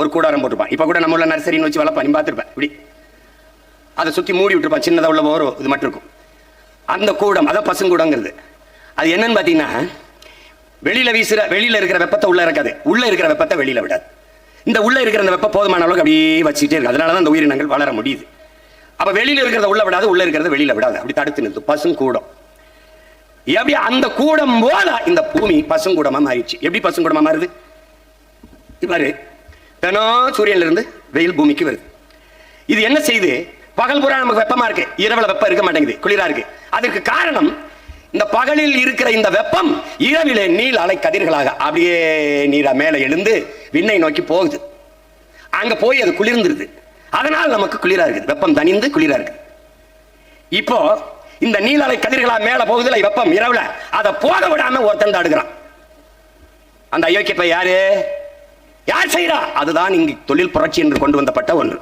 ஒரு கூடாரம் போட்டிருப்பான். இப்போ கூட நம்ம உள்ள நர்சரின்னு வச்சு வளர்ப்பான். நீ பார்த்துருப்பேன் இப்படி. அதை சுற்றி மூடி விட்டுருப்பான். சின்னதாக உள்ள ஒரு இது மட்டும் இருக்கும். அந்த கூடம் அதான் பசுங்கூடங்கிறது. அது என்னன்னு பார்த்தீங்கன்னா வெளியில வீசுகிற வெளியில இருக்கிற வெப்பத்தை உள்ள இருக்காது உள்ள இருக்கிற வெப்பத்தை வெளியில விடாது. இந்த உள்ள இருக்கிற அந்த வெப்பம் போதுமான அளவுக்கு அப்படியே வச்சுக்கிட்டே இருக்குது அதனால தான் இந்த உயிரினங்கள் வளர முடியுது. அப்ப வெளியில இருக்கிறத உள்ள விடாது உள்ள இருக்கிறத வெளியில விடாது. அப்படி தடுத்து நிறுத்து பசுங்கூடம். எப்படி அந்த கூடம் போல இந்த பூமி பசுங்கூடமா மாறிடுச்சு. எப்படி பசுங்கூடமாக மாறுது? பாரு. தினம் சூரியன்ல இருந்து வெயில் பூமிக்கு வருது. இது என்ன செய்யுது பகல் பூரா நமக்கு வெப்பமா இருக்கு. இரவுல வெப்பம் இருக்க மாட்டேங்குது. குளிரா இருக்கு. அதற்கு காரணம் இந்த பகலில் இருக்கிற இந்த வெப்பம் இரவிலே நீல் அலை கதிர்களாக அப்படியே நீரா மேலே எழுந்து விண்ணை நோக்கி போகுது. அங்க போய் அது குளிர்ந்துருது. அதனால் நமக்கு குளிரா இருக்குது. வெப்பம் தணிந்து குளிரா இருக்கு இப்போ இந்த நீலலை கதிர்களா மேல போகுதுல வெப்பம் இரவுல. அதை போக விடாம ஒருத்தன் தாடுகிறான் அந்த அயோக்கியப்பை யாரு? யார் செய்யறா அதுதான் இங்கு தொழில் புரட்சி என்று கொண்டு வந்தப்பட்ட ஒன்று.